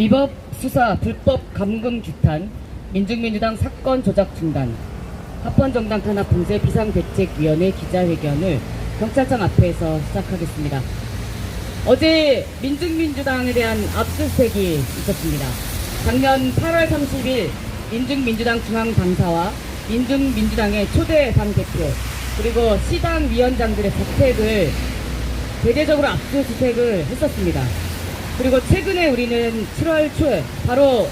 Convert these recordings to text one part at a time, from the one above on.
위법 수사 불법 감금 규탄 민중민주당 사건 조작 중단 합헌정당 탄압 봉쇄 비상대책위원회 기자회견을 경찰청 앞에서 시작하겠습니다. 어제 민중민주당에 대한 압수수색이 있었습니다. 작년 8월 30일 민중민주당 중앙당사와 민중민주당의 초대 당대표 그리고 시당 위원장들의 주택을 대대적으로 압수수색을 했었습니다. 그리고 최근에 우리는 7월 초에 바로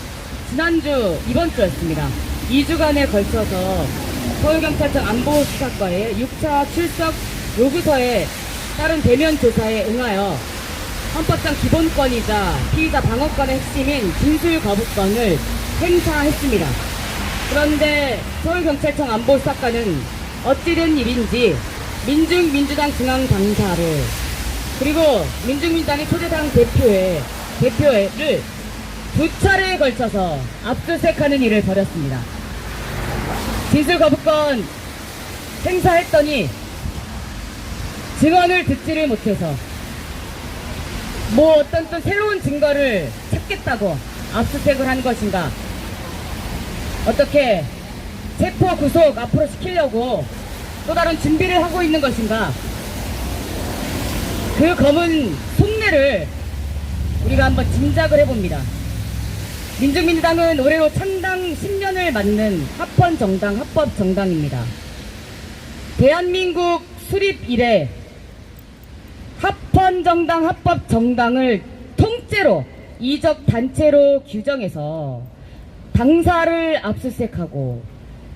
지난주 이번 주였습니다. 2주간에 걸쳐서 서울경찰청 안보수사과의 6차 출석 요구서에 따른 대면 조사에 응하여 헌법상 기본권이자 피의자 방어권의 핵심인 진술 거부권을 행사했습니다. 그런데 서울경찰청 안보수사과는 어찌된 일인지 민중민주당 중앙당사를 그리고 민중민주당의 초대당 대표회, 대표회를 두 차례에 걸쳐서 압수수색하는 일을 벌였습니다. 진술 거부권 행사했더니 증언을 듣지를 못해서 뭐 어떤 또 새로운 증거를 찾겠다고 압수수색을 한 것인가 어떻게 체포 구속 앞으로 시키려고 또 다른 준비를 하고 있는 것인가 그 검은 속내를 우리가 한번 짐작을 해봅니다. 민중민주당은 올해로 창당 10년을 맞는 합헌 정당, 합법 정당입니다. 대한민국 수립 이래 합헌 정당, 합법 정당을 통째로 이적 단체로 규정해서 당사를 압수수색하고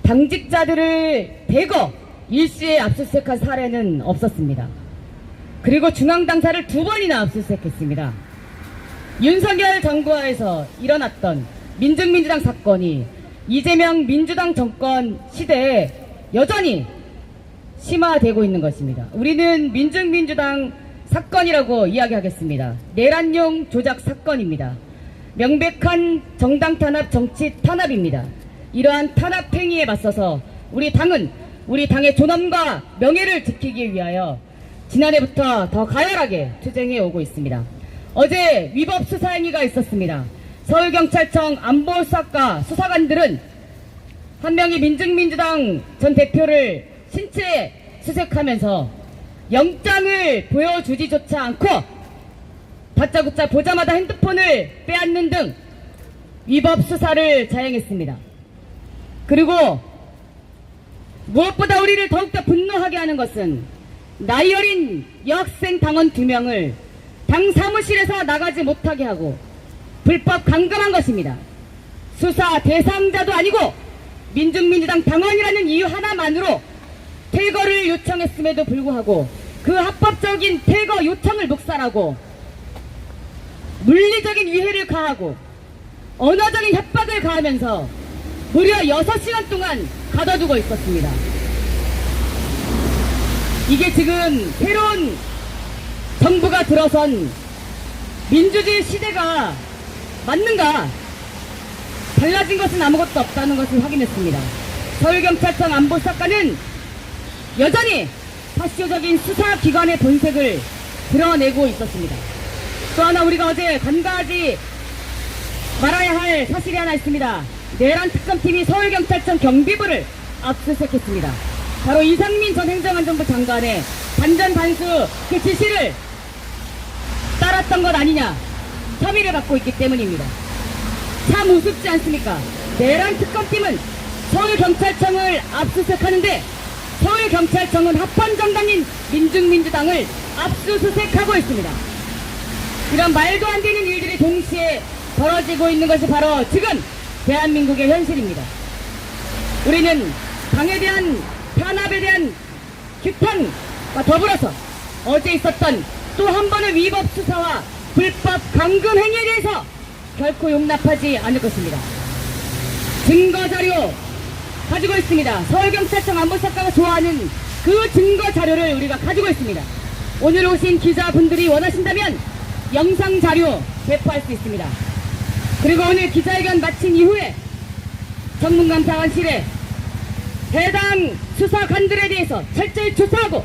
당직자들을 대거 일시에 압수수색한 사례는 없었습니다. 그리고 중앙당사를 두 번이나 압수수색했습니다. 윤석열 정부하에서 일어났던 민중민주당 사건이 이재명 민주당 정권 시대에 여전히 심화되고 있는 것입니다. 우리는 민중민주당 사건이라고 이야기하겠습니다. 내란용 조작 사건입니다. 명백한 정당 탄압, 정치 탄압입니다. 이러한 탄압 행위에 맞서서 우리 당은 우리 당의 존엄과 명예를 지키기 위하여 지난해부터 더 가열하게 투쟁해 오고 있습니다. 어제 위법 수사 행위가 있었습니다. 서울경찰청 안보수사과 수사관들은 한 명이 민중민주당 전 대표를 신체 수색하면서 영장을 보여주지조차 않고 다짜고짜 보자마자 핸드폰을 빼앗는 등 위법 수사를 자행했습니다. 그리고 무엇보다 우리를 더욱더 분노하게 하는 것은 나이 어린 여학생 당원 두 명을 당 사무실에서 나가지 못하게 하고 불법 감금한 것입니다. 수사 대상자도 아니고 민중민주당 당원이라는 이유 하나만으로 퇴거를 요청했음에도 불구하고 그 합법적인 퇴거 요청을 묵살하고 물리적인 위해를 가하고 언어적인 협박을 가하면서 무려 6시간 동안 가둬두고 있었습니다. 이게 지금 새로운 정부가 들어선 민주주의 시대가 맞는가? 달라진 것은 아무것도 없다는 것을 확인했습니다. 서울경찰청 안보사과는 여전히 파쇼적인 수사기관의 본색을 드러내고 있었습니다. 또 하나 우리가 어제 간과하지 말아야 할 사실이 하나 있습니다. 내란 특검팀이 서울경찰청 경비부를 압수수색했습니다. 바로 이상민 전 행정안전부 장관의 반전 반수 그 지시를 따랐던 것 아니냐 혐의를 받고 있기 때문입니다. 참 우습지 않습니까? 내란 특검팀은 서울경찰청을 압수수색하는데 서울경찰청은 합헌정당인 민중민주당을 압수수색하고 있습니다. 이런 말도 안 되는 일들이 동시에 벌어지고 있는 것이 바로 지금 대한민국의 현실입니다. 우리는 당에 대한 탄압에 대한 규탄과 더불어서 어제 있었던 또 한 번의 위법 수사와 불법 감금 행위에 대해서 결코 용납하지 않을 것입니다. 증거 자료 가지고 있습니다. 서울경찰청 안보사과가 좋아하는 그 증거 자료를 우리가 가지고 있습니다. 오늘 오신 기자분들이 원하신다면 영상 자료 배포할 수 있습니다. 그리고 오늘 기자회견 마친 이후에 전문감사관실에 해당 수사관들에 대해서 철저히 조사하고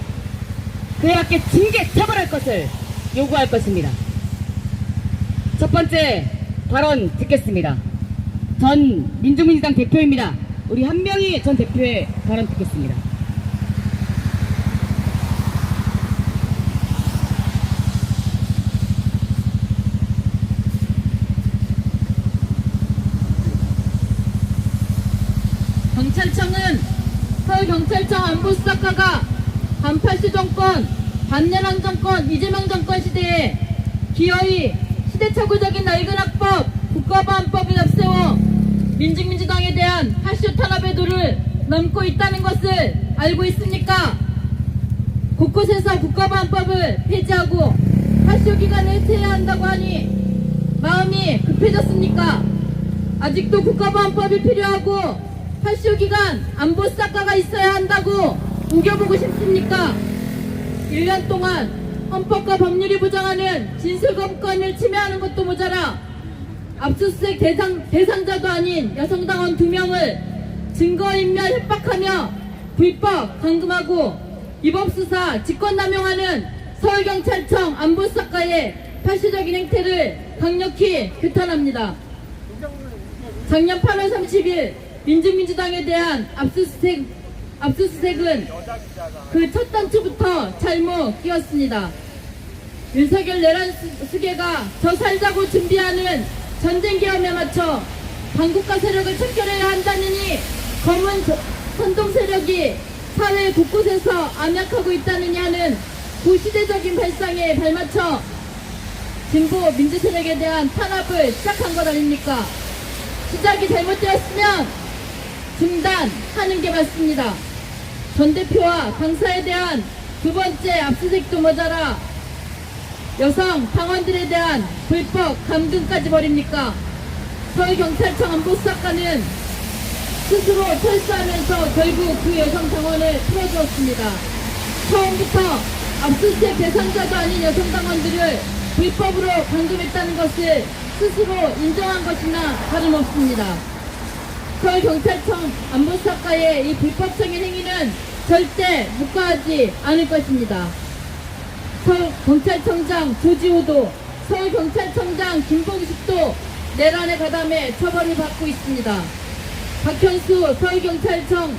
그에 맞게 징계 처벌할 것을 요구할 것입니다. 첫 번째, 발언 듣겠습니다. 전 민주민주당 대표입니다. 우리 한 명이 전 대표의 발언 듣겠습니다. 경찰청은 서울경찰청 안보수사과가 반팔시 정권, 반내란 정권, 이재명 정권 시대에 기어이 시대착오적인 낡은 학법, 국가보안법을 앞세워 민중민주당에 대한 파쇼 탄압의 도를 넘고 있다는 것을 알고 있습니까? 곳곳에서 국가보안법을 폐지하고 파쇼 기간을 해체해야 한다고 하니 마음이 급해졌습니까? 아직도 국가보안법이 필요하고 8시 기간 안보 싹가가 있어야 한다고 우겨보고 싶습니까? 1년 동안 헌법과 법률이 보장하는 진술검권을 침해하는 것도 모자라 압수수색 대상, 대상자도 아닌 여성당원 두명을 증거인멸 협박하며 불법 감금하고 위법수사 직권남용하는 서울경찰청 안보수사과의 파시적인 행태를 강력히 규탄합니다. 작년 8월 30일 민주민주당에 대한 압수수색, 압수수색은 그 첫 단추부터 잘못 끼었습니다. 윤석열 내란 수- 수계가 저 살자고 준비하는 전쟁 계엄에 맞춰 반국가 세력을 척결해야 한다느니 검은 저- 선동 세력이 사회 곳곳에서 암약하고 있다느니 하는 구시대적인 발상에 발맞춰 진보 민주 세력에 대한 탄압을 시작한 것 아닙니까? 시작이 잘못되었으면 중단하는 게 맞습니다. 전 대표와 강사에 대한 두 번째 압수수색도 모자라 여성 당원들에 대한 불법 감금까지 벌입니까? 서울경찰청 안보수사관은 스스로 철수하면서 결국 그 여성 당원을 풀어주었습니다. 처음부터 압수수색 대상자도 아닌 여성 당원들을 불법으로 감금했다는 것을 스스로 인정한 것이나 다름없습니다. 서울 경찰청 안보수사과의 이 불법적인 행위는 절대 묵과하지 않을 것입니다. 서울 경찰청장 조지호도 서울 경찰청장 김봉식도 내란에 가담해 처벌을 받고 있습니다. 박현수 서울경찰청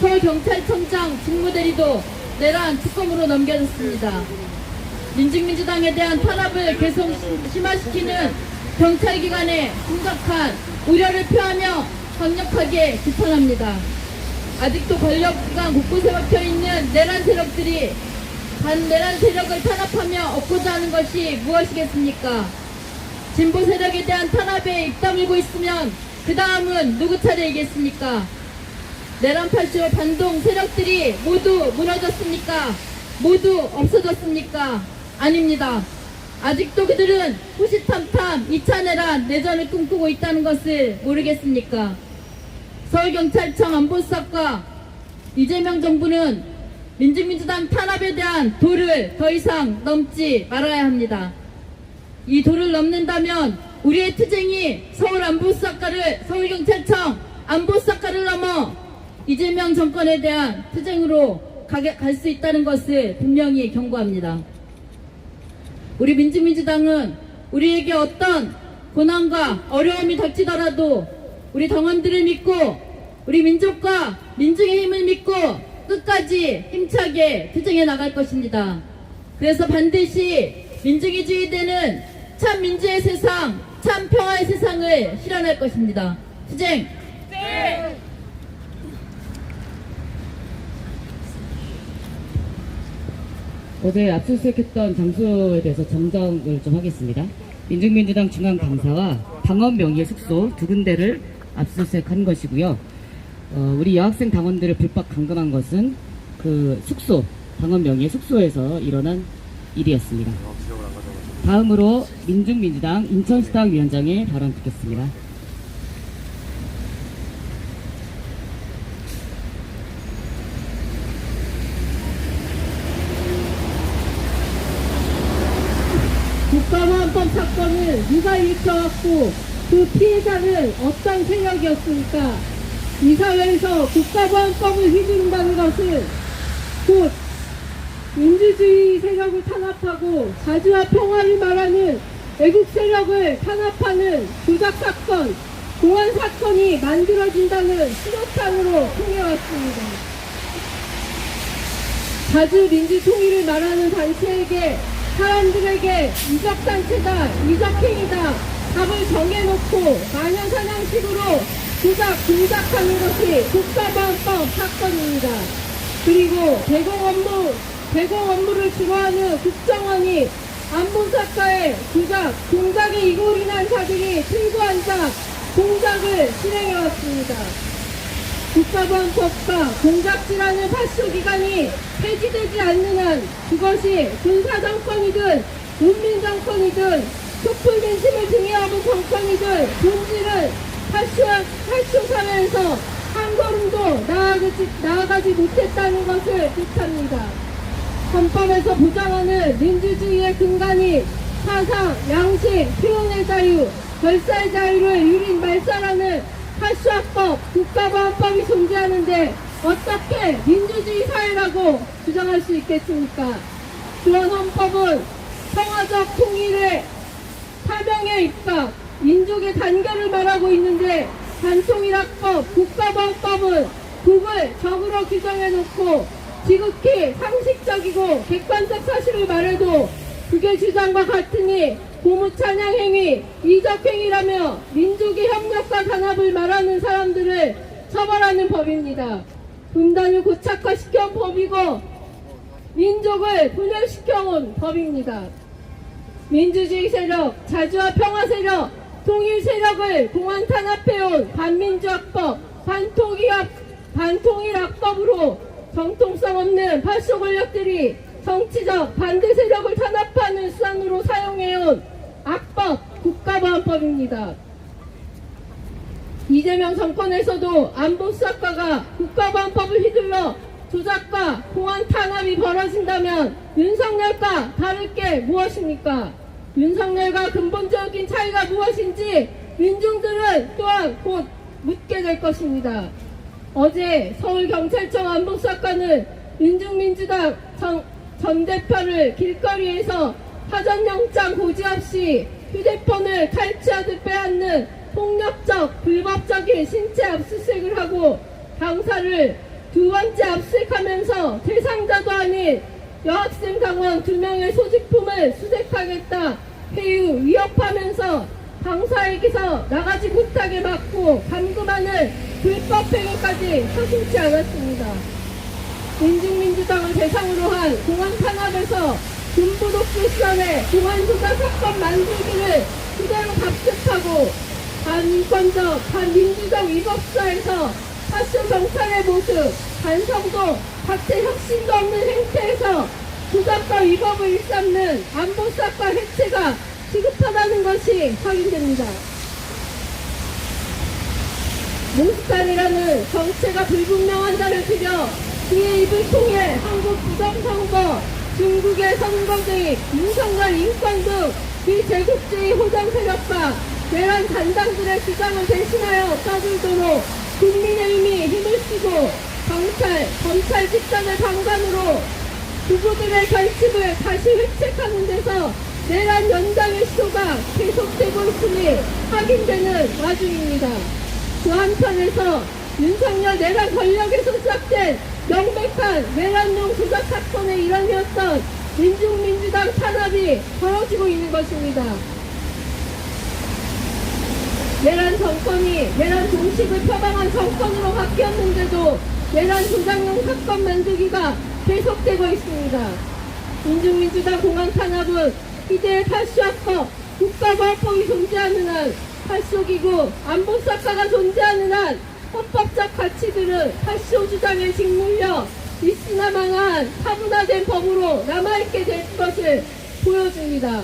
서울경찰청장 직무대리도 내란 특검으로 넘겨졌습니다. 민중민주당에 대한 탄압을 계속 시- 심화시키는 경찰기관에 심각한 우려를 표하며 강력하게 비판합니다. 아직도 권력기관 곳곳에 박혀있는 내란 세력들이 반 내란 세력을 탄압하며 얻고자 하는 것이 무엇이겠습니까? 진보 세력에 대한 탄압에 입 다물고 있으면 그 다음은 누구 차례이겠습니까? 내란 팔쇼 반동 세력들이 모두 무너졌습니까? 모두 없어졌습니까? 아닙니다. 아직도 그들은 호시탐탐 2차 내란 내전을 꿈꾸고 있다는 것을 모르겠습니까? 서울경찰청 안보수사과 이재명 정부는 민주민주당 탄압에 대한 도를 더 이상 넘지 말아야 합니다. 이 도를 넘는다면 우리의 투쟁이 서울 안보수사과를 서울경찰청 안보수사과를 넘어 이재명 정권에 대한 투쟁으로 갈 수 있다는 것을 분명히 경고합니다. 우리 민주민주당은 우리에게 어떤 고난과 어려움이 닥치더라도 우리 당원들을 믿고 우리 민족과 민중의 힘을 믿고 끝까지 힘차게 투쟁해 나갈 것입니다. 그래서 반드시 민중이 주의되는 참 민주의 세상, 참 평화의 세상을 실현할 것입니다. 투쟁! 어제 압수수색했던 장소에 대해서 정정을 좀 하겠습니다. 민중민주당 중앙당사와 당원 명의의 숙소 두 군데를 압수수색한 것이고요. 어, 우리 여학생 당원들을 불법 감금한 것은 그 숙소, 당원 명의의 숙소에서 일어난 일이었습니다. 다음으로 민중민주당 인천시당 위원장의 발언 듣겠습니다. 국가보안법 사건을 누가 일으켜왔고 그 피해자는 어떤 세력이었습니까? 이 사회에서 국가보안법을 휘두른다는 것은 곧 민주주의 세력을 탄압하고 자주와 평화를 말하는 애국 세력을 탄압하는 조작 사건, 공안 사건이 만들어진다는 신호탄으로 통해왔습니다. 자주 민주 통일을 말하는 단체에게 사람들에게 이적 단체다, 이적 행위다 답을 정해놓고 마녀사냥식으로 조작, 공작하는 것이 국가보안법 사건입니다. 그리고 대공 업무, 대공 업무를 주로하는 국정원이 안보사과에 조작, 공작에 이골인한 자들이 들고 앉아 공작을 실행해왔습니다. 국가보안법과 공작질하는 파쇼기관이 폐지되지 않는 한 그것이 군사정권이든 문민정권이든 촛불민심을 등에 업은 정권이든 본질은 파쇼, 파쇼 사회에서 한 걸음도 나아가지, 나아가지 못했다는 것을 뜻합니다. 헌법에서 보장하는 민주주의의 근간이 사상, 양심, 표현의 자유, 결사의 자유를 유린 말살하는 파쇼합법, 국가보안법이 존재하는데 어떻게 민주주의 사회라고 주장할 수 있겠습니까? 그런 헌법은 평화적 통일의 사명에 입각, 민족의 단결을 말하고 있는데 반통일학법, 국가보안법은 북을 적으로 규정해놓고 지극히 상식적이고 객관적 사실을 말해도 그게 주장과 같으니 고무찬양 행위, 이적 행위라며 민족의 협력과 단합을 말하는 사람들을 처벌하는 법입니다. 분단을 고착화시켜 온 법이고 민족을 분열시켜온 법입니다. 민주주의 세력, 자주와 평화 세력, 통일 세력을 공안 탄압해온 반민주학법, 반통일학, 반통일학법으로 정통성 없는 파쇼 권력들이 정치적 반대 세력을 탄압하는 수단으로 사용해온 악법, 국가보안법입니다. 이재명 정권에서도 안보수사과가 국가보안법을 휘둘러 조작과 공안 탄압이 벌어진다면 윤석열과 다를 게 무엇입니까? 윤석열과 근본적인 차이가 무엇인지 민중들은 또한 곧 묻게 될 것입니다. 어제 서울경찰청 안보수사과는 민중민주당 정- 전 대표를 길거리에서 사전영장 고지 없이 휴대폰을 탈취하듯 빼앗는 폭력적 불법적인 신체 압수수색을 하고 강사를 두 번째 압수수색하면서 대상자도 아닌 여학생 강원 두 명의 소지품을 수색하겠다 회유 위협하면서 강사에게서 나가지 못하게 막고 감금하는 불법 행위까지 서슴지 않았습니다. 민중민주당을 대상으로 한 공안 탄압에서 군부독수 시절에 공안 조작 사건 만들기를 그대로 답습하고 반인권적, 반민주적 위법사에서 파쇼 경찰의 모습, 반성도, 자체 혁신도 없는 행태에서 조작과 위법을 일삼는 안보사과 해체가 시급하다는 것이 확인됩니다. 몬스타리라는 정체가 불분명한 자를 들여 그의 입을 통해 한국 부정선거, 중국의 선거주의, 윤석열 인권 등 비제국주의 호장 세력과 내란 잔당들의 주장을 대신하여 떠들도록 국민의힘이 힘을 쓰고 경찰, 검찰 집단의 방관으로 부부들의 결집을 다시 획책하는 데서 내란 연장의 시도가 계속되고 있음이 확인되는 와중입니다. 그 한편에서 윤석열 내란 권력에서 시작된 명백한 내란용 조작 사건의 일환이었던 민중민주당 탄압이 벌어지고 있는 것입니다. 내란 정권이 내란 종식을 표방한 정권으로 바뀌었는데도 내란 조작용 사건 만들기가 계속되고 있습니다. 민중민주당 공안 탄압은 희대의 탈수학법, 국가보안법이 존재하는 한, 탈수기구, 안보사과가 존재하는 한, 헌법적 가치들은 탈수 주장에 직물려 있으나 망한 타분화된 법으로 남아있게 될 것을 보여줍니다.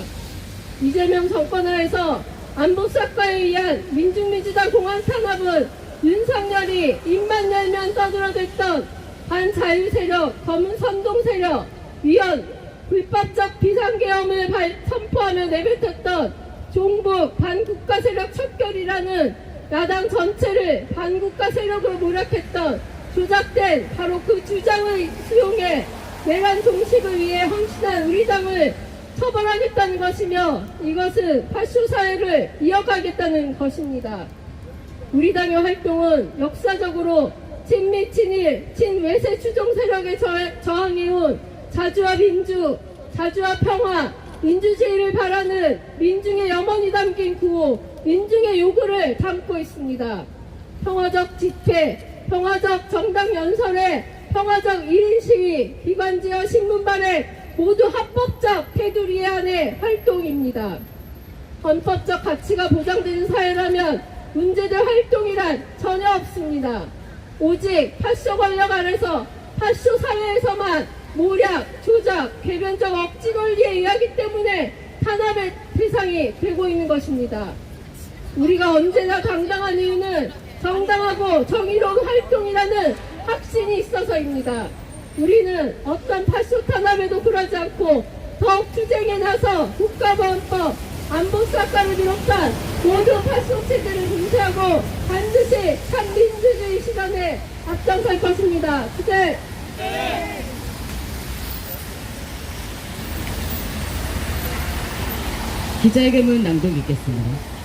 이재명 정권 하에서 안보사과에 의한 민중민주당 공안 탄압은 윤석열이 입만 열면 떠들어댔던 반자유 세력, 검은 선동 세력, 위헌, 불법적 비상계엄을 발, 선포하며 내뱉었던 종북 반국가 세력 척결이라는 야당 전체를 반국가 세력으로 모략했던 조작된 바로 그 주장을 수용해 내란 종식을 위해 헌신한 우리 당을 처벌하겠다는 것이며 이것은 파쇼 사회를 이어가겠다는 것입니다. 우리 당의 활동은 역사적으로 친미 친일 친외세 추종 세력에 저- 저항해온 자주와 민주 자주와 평화 민주주의를 바라는 민중의 염원이 담긴 구호 민중의 요구를 담고 있습니다. 평화적 집회, 평화적 정당 연설회, 평화적 1인 시위, 기관지와 신문발에 모두 합법적 테두리 안의 활동입니다. 헌법적 가치가 보장되는 사회라면 문제될 활동이란 전혀 없습니다. 오직 파쇼 권력 아래서 파쇼 사회에서만 모략, 조작, 개변적 억지 권리에 의하기 때문에 탄압의 대상이 되고 있는 것입니다. 우리가 언제나 당당한 이유는 정당하고 정의로운 활동이라는 확신이 있어서입니다. 우리는 어떤 파쇼 탄압에도 굴하지 않고 더욱 투쟁에 나서 국가보안법, 안보사건을 비롯한 모든 파쇼 체제를 분쇄하고 반드시 참민주주의 실현에 앞장설 것입니다. 투쟁! 기자회견문 낭독 있겠습니다.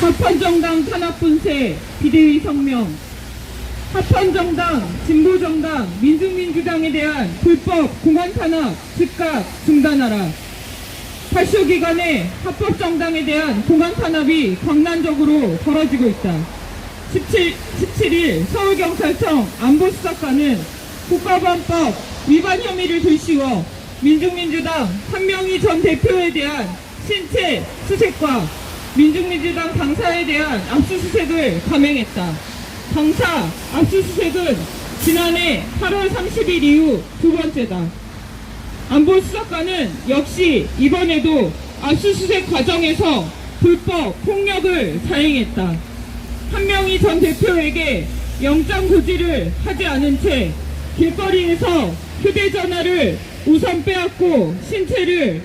합헌정당 탄압분쇄 비대위 성명. 합헌정당 진보정당 민중민주당에 대한 불법 공안 탄압 즉각 중단하라. 발쇼 기간에 합법정당에 대한 공안 탄압이 광란적으로 벌어지고 있다. 17, 17일 서울경찰청 안보수사관은 국가보안법 위반 혐의를 들씌워 민중민주당 한명희 전 대표에 대한 신체 수색과 민중민주당 당사에 대한 압수수색을 감행했다. 당사 압수수색은 지난해 8월 30일 이후 두 번째다. 안보수사관은 역시 이번에도 압수수색 과정에서 불법 폭력을 자행했다. 한명희 전 대표에게 영장 고지를 하지 않은 채 길거리에서 휴대전화를 우선 빼앗고 신체를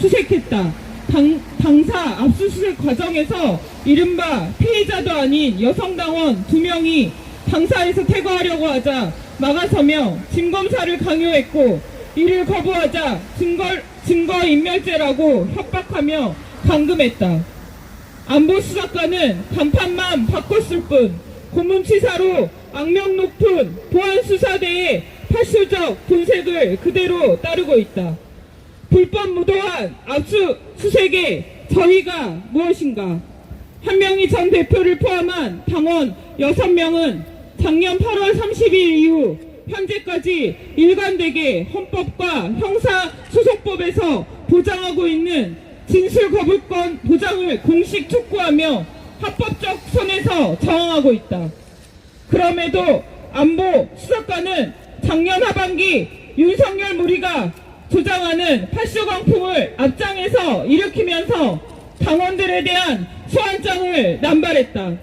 수색했다. 당, 당사 압수수색 과정에서 이른바 피해자도 아닌 여성당원 두 명이 당사에서 퇴거하려고 하자 막아서며 진검사를 강요했고 이를 거부하자 증거, 증거인멸죄라고 협박하며 감금했다. 안보수사관은 간판만 바꿨을 뿐 고문치사로 악명 높은 보안수사대의 파쇼적 분색을 그대로 따르고 있다. 불법 무도한 압수 수색의 저희가 무엇인가? 한명희 전 대표를 포함한 당원 6명은 작년 8월 30일 이후 현재까지 일관되게 헌법과 형사소송법에서 보장하고 있는 진술 거부권 보장을 공식 촉구하며 합법적 선에서 저항하고 있다. 그럼에도 안보 수사관은 작년 하반기 윤석열 무리가 조장하는 파쇼 광풍을 앞장에서 일으키면서 당원들에 대한 소환장을 남발했다.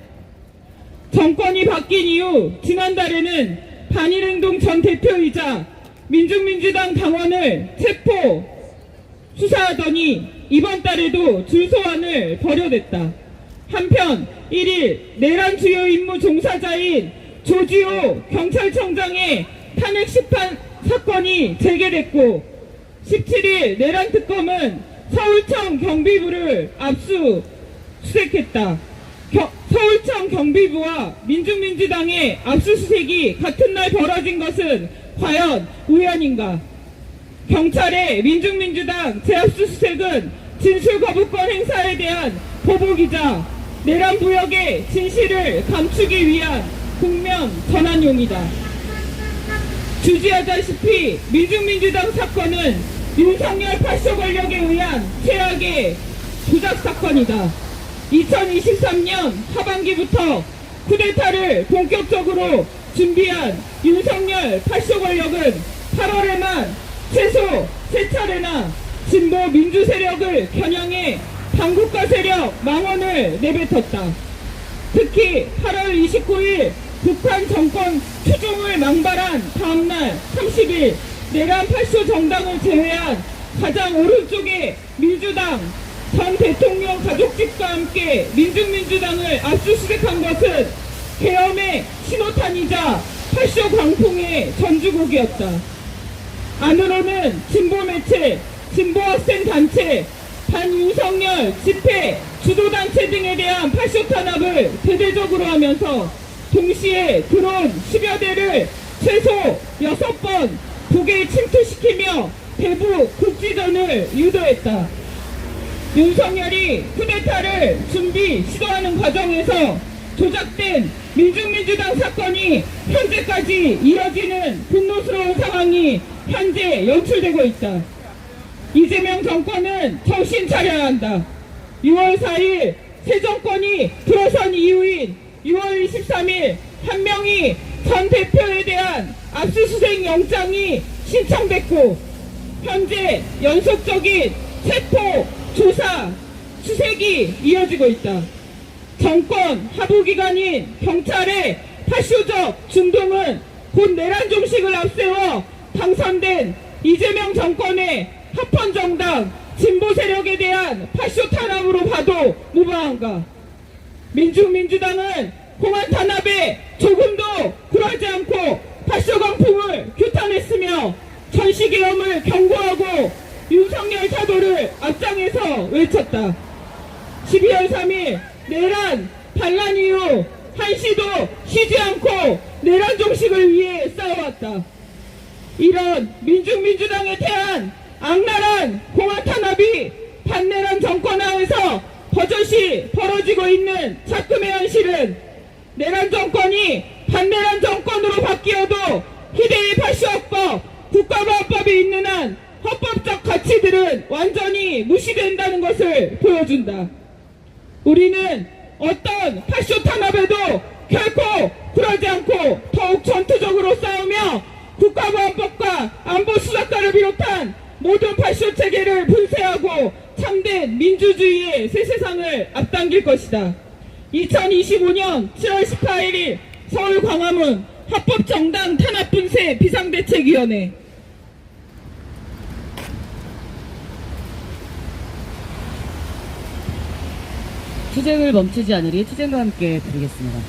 정권이 바뀐 이후 지난달에는 반일행동 전 대표이자 민중민주당 당원을 체포 수사하더니 이번 달에도 줄소환을 벌여댔다. 한편 1일 내란 주요 임무 종사자인 조지호 경찰청장의 탄핵 심판 사건이 재개됐고 17일 내란 특검은 서울청 경비부를 압수 수색했다. 겨- 서울청 경비부와 민중민주당의 압수수색이 같은 날 벌어진 것은 과연 우연인가? 경찰의 민중민주당 재압수수색은 진술 거부권 행사에 대한 보복이자 내란 부역의 진실을 감추기 위한 국면 전환용이다. 주지하다시피 민중민주당 사건은 윤석열 파쇼 권력에 의한 최악의 조작 사건이다. 2023년 하반기부터 쿠데타를 본격적으로 준비한 윤석열 파쇼 권력은 8월에만 최소 세 차례나 진보 민주 세력을 겨냥해 반국가 세력 망원을 내뱉었다. 특히 8월 29일 북한 정권 추종을 망발한 다음날 30일 내란 8소 정당을 제외한 가장 오른쪽의 민주당 전 대통령 가족집과 함께 민중민주당을 압수수색한 것은 계엄의 신호탄이자 팔쇼 광풍의 전주곡이었다. 안으로는 진보 매체, 진보 학생 단체, 반윤석열 집회, 주도단체 등에 대한 팔쇼 탄압을 대대적으로 하면서 동시에 드론 10여 대를 최소 6번 북에 침투시키며 대부 국지전을 유도했다. 윤석열이 쿠데타를 준비 시도하는 과정에서 조작된 민중민주당 사건이 현재까지 이어지는 분노스러운 상황이 현재 연출되고 있다. 이재명 정권은 정신 차려야 한다. 6월 4일 새 정권이 들어선 이후인 6월 23일 한 명이 전 대표에 대한 압수수색 영장이 신청됐고 현재 연속적인 체포, 조사, 수색이 이어지고 있다. 정권 하부기관인 경찰의 파쇼적 중동은 곧 내란 종식을 앞세워 당선된 이재명 정권의 합헌정당 진보 세력에 대한 파쇼 탄압으로 봐도 무방한가. 민중민주당은 공안 탄압에 조금도 굴하지 않고 파쇼 강풍을 규탄했으며 전시계엄을 경고하고 윤석열 사도를 앞장에서 외쳤다. 12월 3일 내란 반란 이후 한시도 쉬지 않고 내란 종식을 위해 싸워왔다. 이런 민중민주당에 대한 악랄한 공화 탄압이 반내란 정권 하에서 버젓이 벌어지고 있는 작금의 현실은 내란 정권이 반내란 정권으로 바뀌어도 희대의 파쇼합법, 국가보안법이 있는 한 헌법적 가치들은 완전히 무시된다는 것을 보여준다. 우리는 어떤 파쇼 탄압에도 결코 굴하지 않고 더욱 전투적으로 싸우며 국가보안법과 안보수사과를 비롯한 모든 파쇼 체계를 분쇄하고 참된 민주주의의 새 세상을 앞당길 것이다. 2025년 7월 18일 서울 광화문 합법정당 탄압분쇄 비상대책위원회 투쟁을 멈추지 않으리 투쟁과 함께 부르겠습니다.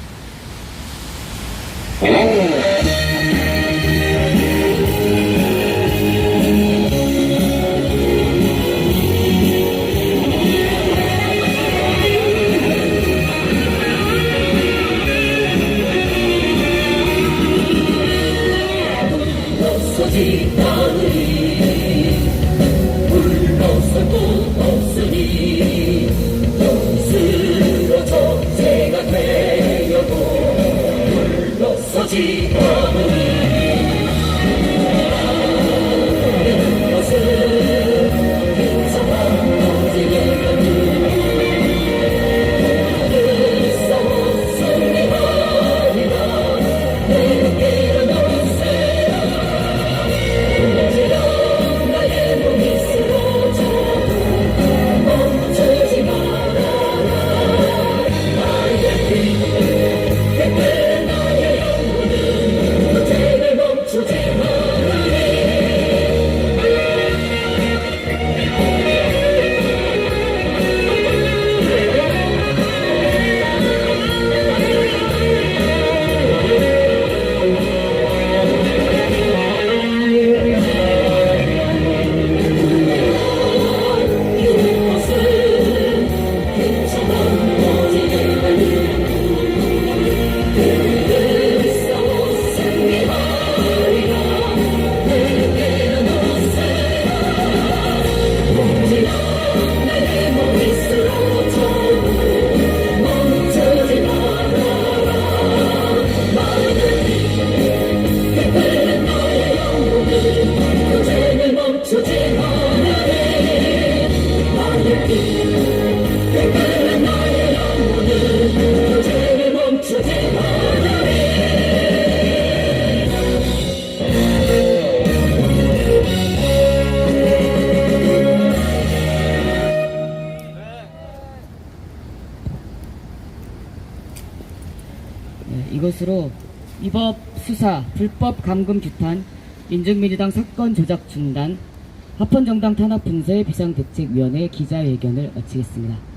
불법 감금 규탄, 민중민주당 사건 조작 중단, 합헌정당 탄압 분쇄 비상대책위원회 기자회견을 마치겠습니다.